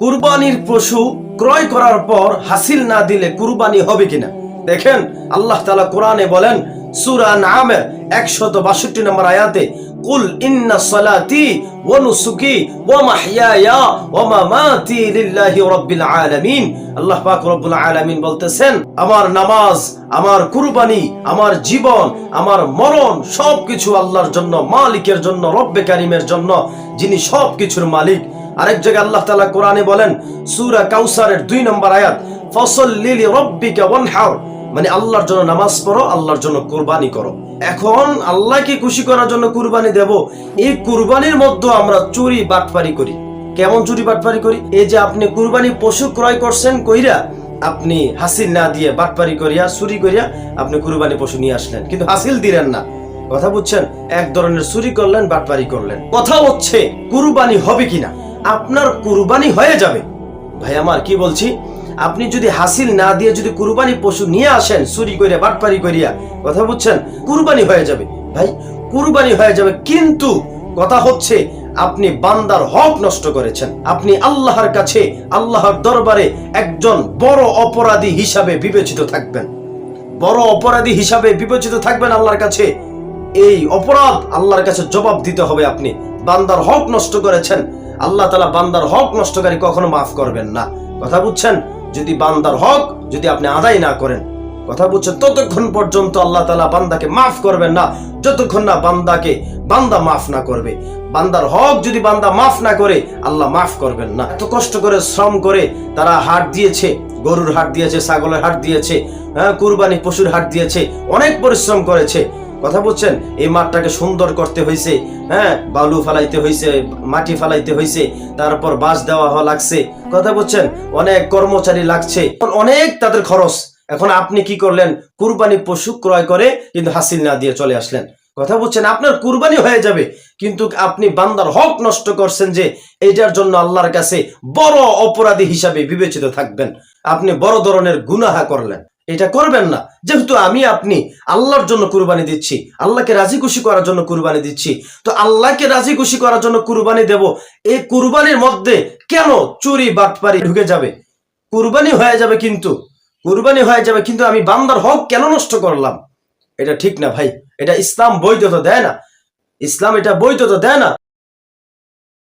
কুরবানির পশু ক্রয় করার পর হাসিল না দিলে কুরবানি হবে কিনা? দেখেন, আল্লাহ তালা কোরআনে বলেন, সুরা নামের একশত বাষট্টি নম্বর আয়াতে, কুল ইন্না সালাতি নুসুকি মামাতি লিল্লাহি আলামিন। আল্লাহ পাক রব্বুল আলামিন বলতেছেন, আমার নামাজ, আমার কুরবানি, আমার জীবন, আমার মরণ সবকিছু আল্লাহর জন্য, মালিকের জন্য, রব্বে কারিমের জন্য, যিনি সবকিছুর মালিক। আরেক জায়গায় আল্লাহ তাআলা কোরআনে বলেন, সূরা কাউসারের দুই নম্বর আয়াত, ফসল লিলি রব্বিকা মানে আল্লাহর জন্য নামাজ পড়ো, আল্লাহর জন্য কুরবানি করো। এখন আল্লাহকে খুশি করার জন্য কুরবানি দেব, এই কুরবানির মধ্যে আমরা চুরি বাটপারি করি। কেমন চুরি বাটপারি করি? এই যে আপনি কুরবানি পশু ক্রয় করছেন কইরা, আপনি হাসিল না দিয়ে বাটপারি করিয়া, চুরি করিয়া আপনি কুরবানি পশু নিয়ে আসলেন। কিন্তু হাসিল দিলেন না। কথা বুঝছেন? এক ধরনের চুরি করলেন, বাটপারি করলেন। কথা হচ্ছে, কুরবানি হবে কিনা? আপনার কুরবানি হয়ে যাবে। ভাই, আমার কি বলছি? আপনি যদি হাসিল না দিয়ে যদি কুরবানি পশু নিয়ে আসেন, চুরি করিয়া বাটপারি করিয়া কথা বুঝছেন? কুরবানি হয়ে যাবে। ভাই, কুরবানি হয়ে যাবে, কিন্তু কথা হচ্ছে আপনি বান্দার হক নষ্ট করেছেন। আপনি আল্লাহর কাছে, আল্লাহর দরবারে একজন বড় অপরাধী হিসাবে বিবেচিত থাকবেন। বড় অপরাধী হিসাবে বিবেচিত থাকবেন আল্লাহর কাছে। এই অপরাধ আল্লাহর কাছে জবাব দিতে হবে আপনি। বান্দার হক নষ্ট করেছেন আল্লাহ তালা বান্দার হক নষ্টকারী কখনো মাফ করবেন না। কথা বুঝছেন? যদি বান্দার হক যদি আপনি আদায় না করেন, কথা বুঝছেন? ততক্ষণ পর্যন্ত আল্লাহ তালা বান্দাকে মাফ করবেন না। যতক্ষণ না বান্দাকে বান্দা মাফ না করবে। বান্দার হক যদি বান্দা মাফ না করে, আল্লাহ মাফ করবেন না। এত কষ্ট করে, শ্রম করে তারা হাট দিয়েছে, গরুর হাট দিয়েছে, ছাগলের হাট দিয়েছে হ্যাঁ কুরবানি পশুর হাট দিয়েছে, অনেক পরিশ্রম করেছে। কথা বুঝছেন এই মাঠটাকে সুন্দর করতে হয়েছে হ্যাঁ? বালু ফালাইতে হয়েছে মাটি ফালাইতে হয়েছে তারপর বাঁশ দেওয়া হওয়া লাগছে। কথা বুঝছেন অনেক কর্মচারী লাগছে। অনেক তাদের খরচ। এখন আপনি কি করলেন? কুরবানি পশু ক্রয় করে কিন্তু হাসিল না দিয়ে চলে আসলেন। কথা বলছেন? আপনার কুরবানি হয়ে যাবে। কিন্তু আপনি বান্দার হক নষ্ট করছেন যে এটার জন্য আল্লাহর কাছে বড় অপরাধী হিসাবে বিবেচিত থাকবেন। আপনি বড় ধরনের গুনাহা করলেন। এটা করবেন না। যেহেতু আমি আপনি আল্লাহর জন্য কুরবানি দিচ্ছি, আল্লাহকে রাজি খুশি করার জন্য কুরবানি দিচ্ছি, তো আল্লাহকে রাজি খুশি করার জন্য কুরবানি দেব, এই কুরবানির মধ্যে কেন চুরি, বাটপারি ঢুকে যাবে? কুরবানি হয়ে যাবে কিন্তু, কুরবানি হয়ে যাবে কিন্তু আমি বান্দার হক কেন নষ্ট করলাম? এটা ঠিক না ভাই, এটা ইসলাম বৈধতা দেয় না। ইসলাম এটা বৈধতা দেয় না।